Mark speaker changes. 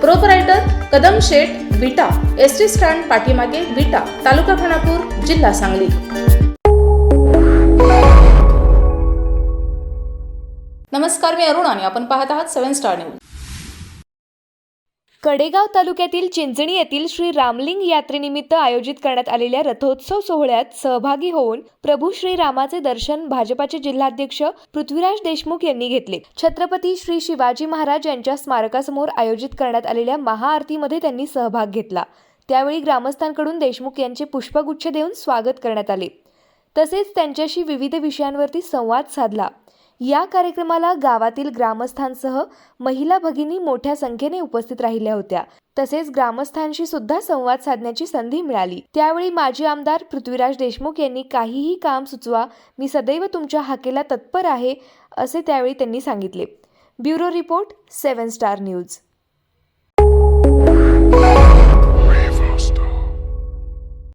Speaker 1: proprietor Kadam Sheth Vita S T stand पाठीमागे विटा तालुका खानापूर जिल्हा सांगली नमस्कार मी अरुण आणि आपण पाहत आहात सेव्हन स्टार न्यूज
Speaker 2: कडेगाव तालुक्यातील चिंचणी येथील श्री रामलिंग यात्रेनिमित्त आयोजित करण्यात आलेल्या रथोत्सव सोहळ्यात सहभागी होऊन प्रभू श्री रामाचे दर्शन भाजपाचे जिल्हाध्यक्ष पृथ्वीराज देशमुख यांनी घेतले. छत्रपती श्री शिवाजी महाराज यांच्या स्मारकासमोर आयोजित करण्यात आलेल्या महाआरतीमध्ये त्यांनी सहभाग घेतला. त्यावेळी ग्रामस्थांकडून देशमुख यांचे पुष्पगुच्छ देऊन स्वागत करण्यात आले. तसेच त्यांच्याशी विविध विषयांवरती संवाद साधला. या कार्यक्रमाला गावातील ग्रामस्थांसह महिला भगिनी मोठ्या संख्येने उपस्थित राहिल्या होत्या. तसेच ग्रामस्थांशी सुद्धा संवाद साधण्याची संधी मिळाली. त्यावेळी माजी आमदार पृथ्वीराज देशमुख यांनी काहीही काम सुचवा. मी सदैव तुमच्या हाकेला तत्पर आहे असे त्यावेळी त्यांनी सांगितले. Bureau report seven star news.